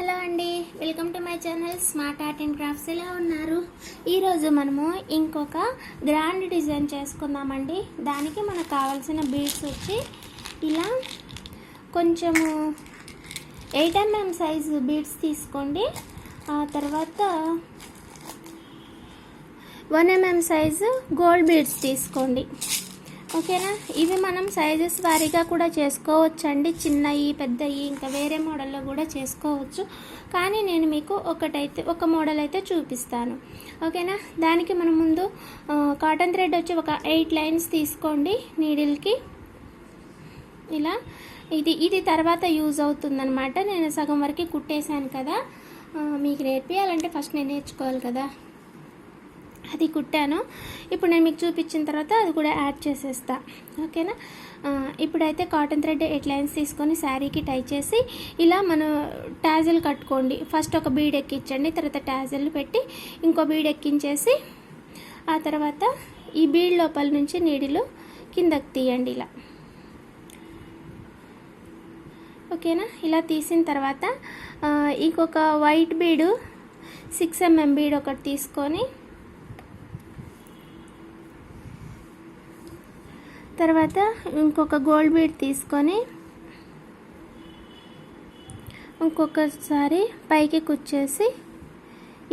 Hello అండి welcome to my channel smart art and crafts. ఎలా ఉన్నారు? ఈరోజు మనము ఇంకొక గ్రాండ్ డిజైన్ చేసుకుందామండి. దానికి మనకు కావాల్సిన బీడ్స్ వచ్చి ఇలా కొంచెము ఎయిట్ ఎంఎం సైజు బీడ్స్ తీసుకోండి. ఆ తర్వాత one mm size gold beads తీసుకోండి. ఓకేనా? ఇవి మనం సైజెస్ వారీగా కూడా చేసుకోవచ్చండి. చిన్నవి పెద్దవి ఇంకా వేరే మోడల్లో కూడా చేసుకోవచ్చు. కానీ నేను మీకు ఒకటైతే ఒక మోడల్ అయితే చూపిస్తాను. ఓకేనా? దానికి మనం ముందు కాటన్ థ్రెడ్ వచ్చి ఒక ఎయిట్ లైన్స్ తీసుకోండి నీడిల్కి. ఇలా. ఇది ఇది తర్వాత యూజ్ అవుతుందన్నమాట. నేను సగం వరకు కుట్టేశాను కదా. మీకు నేర్పియాలంటే ఫస్ట్ నేను నేర్చుకోవాలి కదా. అది కుట్టాను. ఇప్పుడు నేను మీకు చూపించిన తర్వాత అది కూడా యాడ్ చేసేస్తా. ఓకేనా? ఇప్పుడైతే కాటన్ థ్రెడ్ ఎయిట్ లైన్స్ తీసుకొని శారీకి టై చేసి ఇలా మనం టాజిల్ కట్టుకోండి. ఫస్ట్ ఒక బీడ్ ఎక్కించండి తర్వాత టాజిల్ పెట్టి ఇంకో బీడ్ ఎక్కించేసి ఆ తర్వాత ఈ బీడ్ లోపల నుంచి నీడిలు కిందకు తీయండి ఇలా. ఓకేనా? ఇలా తీసిన తర్వాత ఇంకొక వైట్ బీడు సిక్స్ ఎంఎం బీడ్ ఒకటి తీసుకొని తర్వాత ఇంకొక గోల్డ్ బీడ్ తీసుకొని ఇంకొకసారి పైకి కుచ్చేసి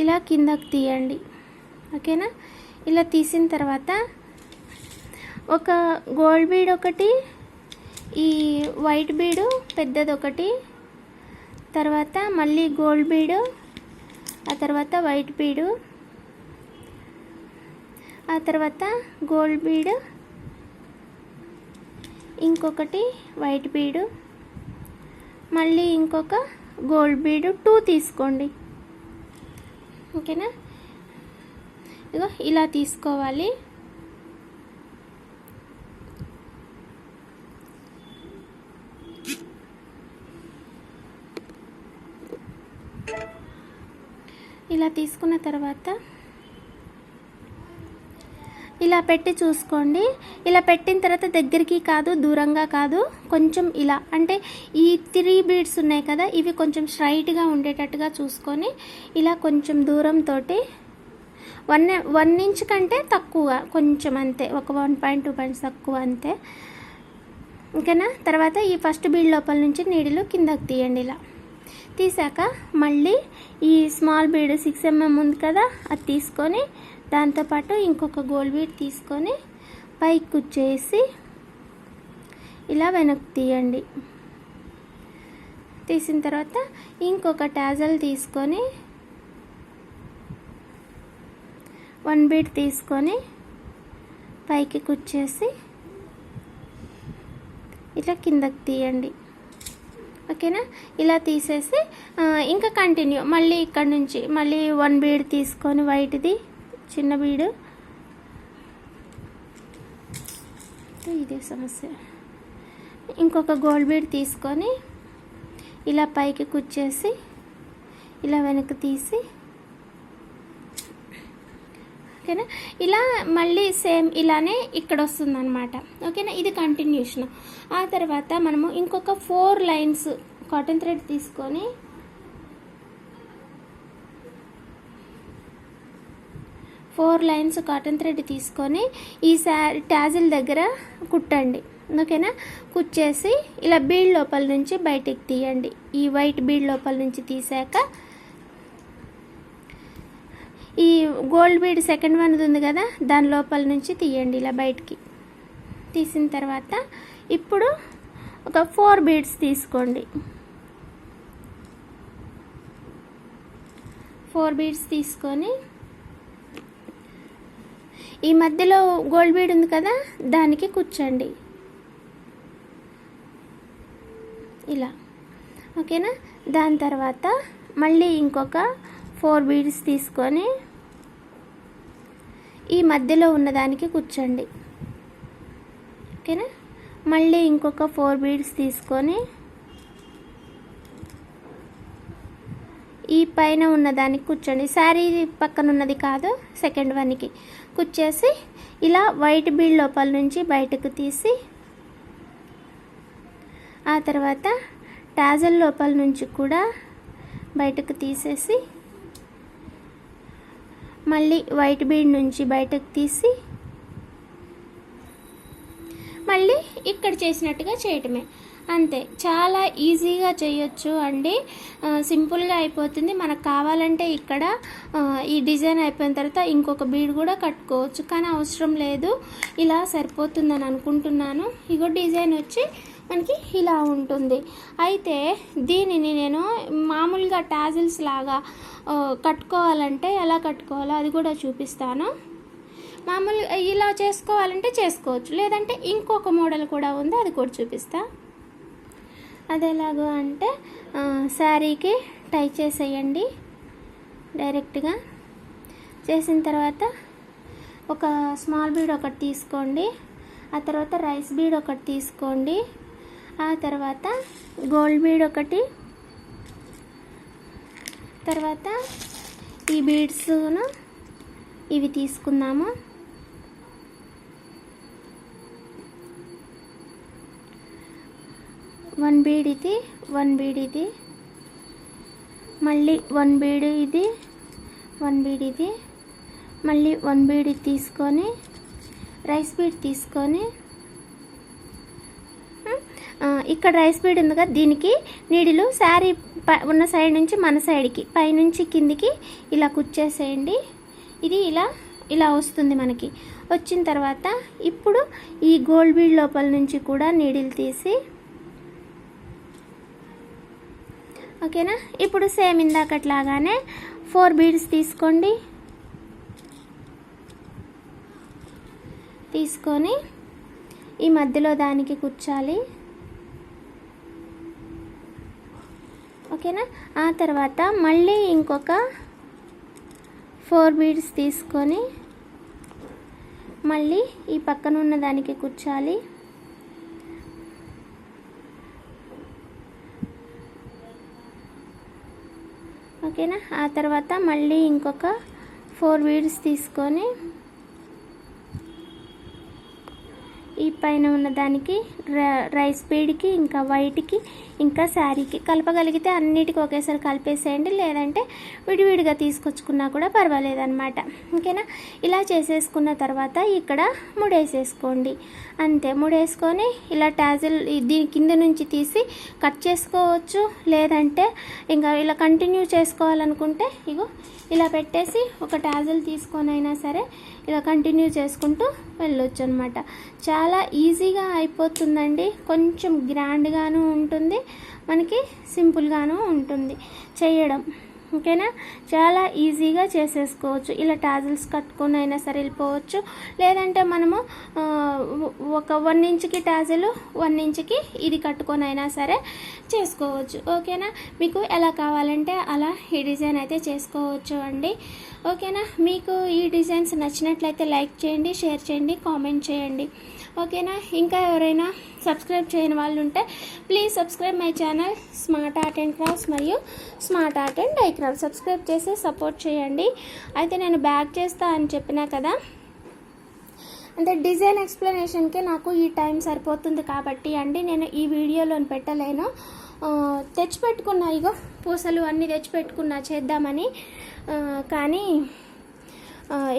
ఇలా కిందకి తీయండి. ఓకేనా? ఇలా తీసిన తర్వాత ఒక గోల్డ్ బీడ్ ఒకటి ఈ వైట్ బీడు పెద్దది ఒకటి తర్వాత మళ్ళీ గోల్డ్ బీడు ఆ తర్వాత వైట్ బీడు ఆ తర్వాత గోల్డ్ బీడు ఇంకొకటి వైట్ బీడు. మళ్ళీ ఇంకొక గోల్డ్ బీడు టూ తీసుకోండి. ఓకేనా? ఇగో ఇలా తీసుకోవాలి. ఇలా తీసుకున్న తర్వాత ఇలా పెట్టి చూసుకోండి. ఇలా పెట్టిన తర్వాత దగ్గరికి కాదు దూరంగా కాదు కొంచెం ఇలా. అంటే ఈ త్రీ బీడ్స్ ఉన్నాయి కదా ఇవి కొంచెం స్ట్రైట్గా ఉండేటట్టుగా చూసుకొని ఇలా కొంచెం దూరంతో వన్ వన్ ఇంచ్ కంటే తక్కువ కొంచెం అంతే. ఒక వన్ పాయింట్ టూ పాయింట్స్ తక్కువ అంతే. ఇంకనా తర్వాత ఈ ఫస్ట్ బీడ్ లోపల నుంచి నీడిలు కిందకి తీయండి ఇలా. తీసాక మళ్ళీ ఈ స్మాల్ బీడ్ సిక్స్ ఎంఎం ఉంది కదా అది తీసుకొని దాంతోపాటు ఇంకొక గోల్డ్ బీడ్ తీసుకొని పైకి కుచ్చేసి ఇలా వెనక్కి తీయండి. తీసిన తర్వాత ఇంకొక టాజల్ తీసుకొని వన్ బీడ్ తీసుకొని పైకి కుచ్చేసి ఇట్లా కిందకి తీయండి. ఓకేనా? ఇలా తీసేసి ఇంకా కంటిన్యూ. మళ్ళీ ఇక్కడ నుంచి మళ్ళీ వన్ బీడ్ తీసుకొని వైట్ది చిన్న బీడు. ఇదే సమస్య. ఇంకొక గోల్డ్ బీడ్ తీసుకొని ఇలా పైకి కుచ్చేసి ఇలా వెనక్కి తీసి. ఓకేనా? ఇలా మళ్ళీ సేమ్ ఇలానే ఇక్కడ వస్తుందన్నమాట ఓకేనా? ఇది కంటిన్యూషన్. ఆ తర్వాత మనము ఇంకొక ఫోర్ లైన్స్ కాటన్ థ్రెడ్ తీసుకొని ఫోర్ లైన్స్ కాటన్ థ్రెడ్ తీసుకొని ఈ శారీ టాజిల్ దగ్గర కుట్టండి. ఓకేనా? కుచ్చేసి ఇలా బీడ్ లోపల నుంచి బయటికి తీయండి. ఈ వైట్ బీడ్ లోపల నుంచి తీసాక ఈ గోల్డ్ బీడ్ సెకండ్ వన్ ఉంది కదా దాని లోపల నుంచి తీయండి ఇలా బయటికి. తీసిన తర్వాత ఇప్పుడు ఒక ఫోర్ బీడ్స్ తీసుకోండి. ఫోర్ బీడ్స్ తీసుకొని ఈ మధ్యలో గోల్డ్ బీడ్ ఉంది కదా దానికి కూర్చోండి. ఇలా. ఓకేనా? దాని తర్వాత మళ్ళీ ఇంకొక ఫోర్ బీడ్స్ తీసుకొని ఈ మధ్యలో ఉన్నదానికి కూర్చోండి. ఓకేనా? మళ్ళీ ఇంకొక ఫోర్ బీడ్స్ తీసుకొని ఈ పైన ఉన్నదానికి కూర్చోండి. శారీ పక్కన ఉన్నది కాదు సెకండ్ వన్కి. కుచ్చేసి ఇలా వైట్ బీడ్ లోపల నుంచి బయటకు తీసి ఆ తర్వాత టాజల్ లోపల నుంచి కూడా బయటకు తీసేసి మళ్ళీ వైట్ బీడ్ నుంచి బయటకు తీసి మళ్ళీ ఇక్కడ చేసినట్టుగా చేయటమే. అంతే. చాలా ఈజీగా చేయొచ్చు అండి. సింపుల్గా అయిపోతుంది. మనకు కావాలంటే ఇక్కడ ఈ డిజైన్ అయిపోయిన తర్వాత ఇంకొక బీడ్ కూడా కట్టుకోవచ్చు. కానీ అవసరం లేదు. ఇలా సరిపోతుందని అనుకుంటున్నాను. ఇగో డిజైన్ వచ్చి మనకి ఇలా ఉంటుంది. అయితే దీనిని నేను మామూలుగా టాజిల్స్ లాగా కట్టుకోవాలంటే ఎలా కట్టుకోవాలో అది కూడా చూపిస్తాను. మామూలుగా ఇలా చేసుకోవాలంటే చేసుకోవచ్చు. లేదంటే ఇంకొక మోడల్ కూడా ఉంది అది కూడా చూపిస్తాను అది ఎలాగో అంటే శారీకి టై చేసేయండి. డైరెక్ట్గా చేసిన తర్వాత ఒక స్మాల్ బీడ్ ఒకటి తీసుకోండి. ఆ తర్వాత రైస్ బీడ్ ఒకటి తీసుకోండి. ఆ తర్వాత గోల్డ్ బీడ్ ఒకటి. తర్వాత ఈ బీడ్స్ను ఇవి తీసుకుందాము. వన్ బీడ్ ఇది వన్ బీడ్ ఇది. మళ్ళీ వన్ బీడ్ ఇది వన్ బీడ్ ఇది. మళ్ళీ వన్ బీడ్ తీసుకొని రైస్ బీడ్ తీసుకొని ఇక్కడ రైస్ బీడ్ ఉంది కదా దీనికి నీడిలు శారీ ఉన్న సైడ్ నుంచి మన సైడ్కి పైనుంచి కిందికి ఇలా కుచ్చేసేయండి ఇది ఇలా ఇలా వస్తుంది మనకి. వచ్చిన తర్వాత ఇప్పుడు ఈ గోల్డ్ బీడ్ లోపల నుంచి కూడా నీడిలు తీసి ఓకేనా? ఇప్పుడు సేమ్ ఇందాకట్లాగానే ఫోర్ బీడ్స్ తీసుకోండి. తీసుకొని ఈ మధ్యలో దానికి కూర్చాలి ఓకేనా? ఆ తర్వాత మళ్ళీ ఇంకొక ఫోర్ బీడ్స్ తీసుకొని మళ్ళీ ఈ పక్కన ఉన్న దానికి కూర్చాలి ఓకేనా? ఆ తర్వాత మళ్ళీ ఇంకొక ఫోర్ వీడ్స్ తీసుకొని పైన ఉన్న దానికి రైస్ బీడ్కి ఇంకా వైట్కి ఇంకా శారీకి కలపగలిగితే అన్నిటికీ ఒకేసారి కలిపేసేయండి. లేదంటే విడివిడిగా తీసుకొచ్చుకున్నా కూడా పర్వాలేదన్నమాట. ఓకేనా? ఇలా చేసేసుకున్న తర్వాత ఇక్కడ ముడేసేసుకోండి. అంతే ముడేసుకొని ఇలా టాజిల్ దీని కింద నుంచి తీసి కట్ చేసుకోవచ్చు. లేదంటే ఇంకా ఇలా కంటిన్యూ చేసుకోవాలనుకుంటే ఇగో ఇలా పెట్టేసి ఒక టాజిల్ తీసుకొని అయినా సరే ఇలా కంటిన్యూ చేసుకుంటూ వెళ్ళొచ్చు అనమాట చాలా ఈజీగా అయిపోతుందండి. కొంచెం గ్రాండ్గాను ఉంటుంది. మనకి సింపుల్గాను ఉంటుంది. చేయడం. ఓకేనా? చాలా ఈజీగా చేసేసుకోవచ్చు. ఇలా టాజిల్స్ కట్టుకొని అయినా సరే వెళ్ళిపోవచ్చు. లేదంటే మనము ఒక వన్ ఇంచ్కి టాజిల్ వన్ ఇంచ్కి ఇది కట్టుకొని అయినా సరే చేసుకోవచ్చు. ఓకేనా? మీకు ఎలా కావాలంటే అలా ఈ డిజైన్ అయితే చేసుకోవచ్చు అండి. ఓకేనా? మీకు ఈ డిజైన్స్ నచ్చినట్లయితే లైక్ చేయండి షేర్ చేయండి కామెంట్ చేయండి. ఓకేనా? ఇంకా ఎవరైనా సబ్స్క్రైబ్ చేయని వాళ్ళు ఉంటే please subscribe my channel smart art and crafts మరియు smart art and DIY craft subscribe చేసి సపోర్ట్ చేయండి. అయితే నేను బ్యాక్ చేస్తా అని చెప్పినా కదా? అంటే డిజైన్ ఎక్స్ప్లెనేషన్కి నాకు ఈ టైం సరిపోతుంది కాబట్టి అండి నేను ఈ వీడియోలో పెట్టలేను. తెచ్చిపెట్టుకున్నా ఇగో పూసలు అన్నీ తెచ్చిపెట్టుకున్నా చేద్దామని. కానీ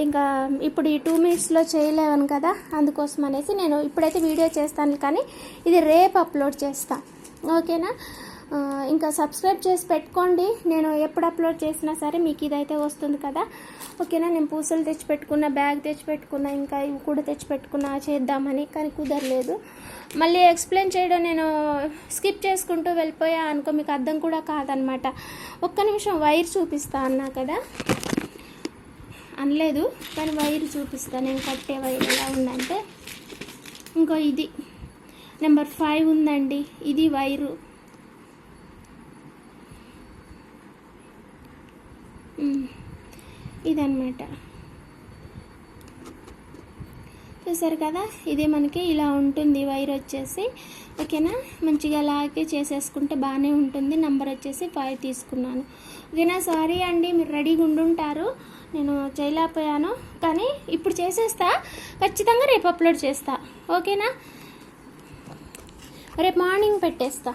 ఇంకా ఇప్పుడు ఈ టూ మినిట్స్లో చేయలేవను కదా అందుకోసం అనేసి నేను ఇప్పుడైతే వీడియో చేస్తాను కానీ ఇది రేపు అప్లోడ్ చేస్తా. ఓకేనా? ఇంకా సబ్స్క్రైబ్ చేసి పెట్టుకోండి. నేను ఎప్పుడు అప్లోడ్ చేసినా సరే మీకు ఇదైతే వస్తుంది కదా. ఓకేనా? నేను పూసలు తెచ్చిపెట్టుకున్న బ్యాగ్ తెచ్చిపెట్టుకున్నా ఇంకా ఇవి కూడా తెచ్చిపెట్టుకున్నా చేద్దామని కానీ కుదరలేదు. మళ్ళీ ఎక్స్ప్లెయిన్ చేయడం నేను స్కిప్ చేసుకుంటూ వెళ్ళిపోయా అనుకో మీకు అర్థం కూడా కాదనమాట. ఒక్క నిమిషం వైర్ చూపిస్తా అన్నా కదా? అనలేదు కానీ వైర్ చూపిస్తాను నేను కట్టే వైర్ ఎలా ఉందంటే ఇంకో ఇది. నెంబర్ ఫైవ్ ఉందండి. ఇది వైరు. ఇదన్నమాట. చూసారు కదా? ఇది మనకి ఇలా ఉంటుంది వైర్ వచ్చేసి. ఓకేనా? మంచిగా అలాగే చేసేసుకుంటే బాగానే ఉంటుంది. నంబర్ వచ్చేసి ఫైవ్ తీసుకున్నాను. ఓకేనా? సారీ అండి మీరు రెడీగా ఉండుంటారు నేను చేయలేకపోయాను కానీ ఇప్పుడు చేసేస్తా. ఖచ్చితంగా రేపు అప్లోడ్ చేస్తా. ఓకేనా? రేపు మార్నింగ్ పెట్టేస్తా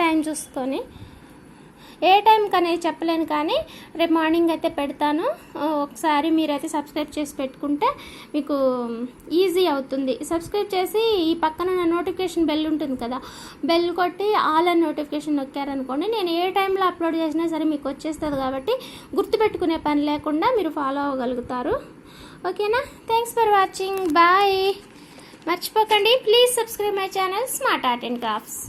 టైం చూసుకొని. ఏ టైంకి అనేది చెప్పలేను కానీ రేపు మార్నింగ్ అయితే పెడతాను. ఒకసారి మీరైతే సబ్స్క్రైబ్ చేసి పెట్టుకుంటే మీకు ఈజీ అవుతుంది. సబ్స్క్రైబ్ చేసి ఈ పక్కన నా నోటిఫికేషన్ బెల్ ఉంటుంది కదా బెల్ కొట్టి ఆల్ అని నోటిఫికేషన్ నొక్కారనుకోండి నేను ఏ టైంలో అప్లోడ్ చేసినా సరే మీకు వచ్చేస్తుంది కాబట్టి గుర్తుపెట్టుకునే పని లేకుండా మీరు ఫాలో అవ్వగలుగుతారు. ఓకేనా థ్యాంక్స్ ఫర్ వాచింగ్ బాయ్ మర్చిపోకండి. Please subscribe my channel smart art and crafts